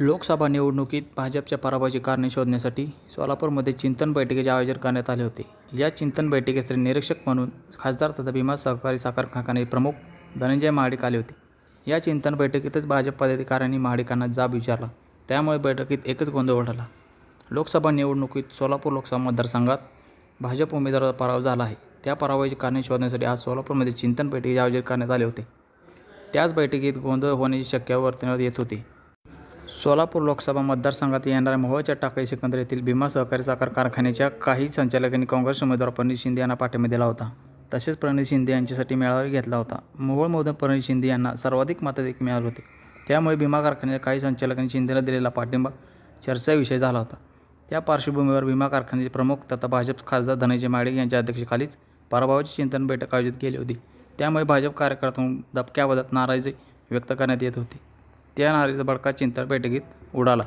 लोकसभा निवडणुकीत भाजपच्या पराभवाची कारणे शोधण्यासाठी सोलापूरमध्ये चिंतन बैठकीचे आयोजन करण्यात आले होते. या चिंतन बैठकीचे निरीक्षक म्हणून खासदार तथा भीमा सहकारी साखर कारखाने प्रमुख धनंजय महाडिक आले होते. या चिंतन बैठकीतच भाजप पदाधिकाऱ्यांनी महाडिकांना जाब विचारला. त्यामुळे बैठकीत एकच गोंधळ उडाला. लोकसभा निवडणुकीत सोलापूर लोकसभा मतदारसंघात भाजप उमेदवाराचा पराभव झाला आहे. त्या पराभवाची कारणे शोधण्यासाठी आज सोलापूरमध्ये चिंतन बैठकीचे आयोजन करण्यात आले होते. त्याच बैठकीत गोंधळ होण्याची शक्यता वर्तवण्यात येत होती. सोलापूर लोकसभा मतदारसंघात येणाऱ्या मोहोळच्या टाकळी सिकंदर येथील भीमा सहकारी साखर कारखान्याच्या काही संचालकांनी काँग्रेस उमेदवार प्रणित शिंदे यांना पाठिंबा दिला होता. तसेच प्रणित शिंदे यांच्यासाठी मेळावा घेतला होता. मोहोळमधून प्रणित शिंदे यांना सर्वाधिक मताधिक मिळाली होती. त्यामुळे भीमा कारखान्याच्या काही संचालकांनी शिंदेला दिलेला पाठिंबा चर्चाविषय झाला होता. त्या पार्श्वभूमीवर भीमा कारखान्याचे प्रमुख तथा भाजप खासदार धनंजय माडे यांच्या अध्यक्षतेखालीच पराभवाची चिंतन बैठक आयोजित केली होती. त्यामुळे भाजप कार्यकर्त्यांतून दबक्याबद्दल नाराजी व्यक्त करण्यात येत होती. त्या नारीचा भडका चिंतन बैठकीत उडाला.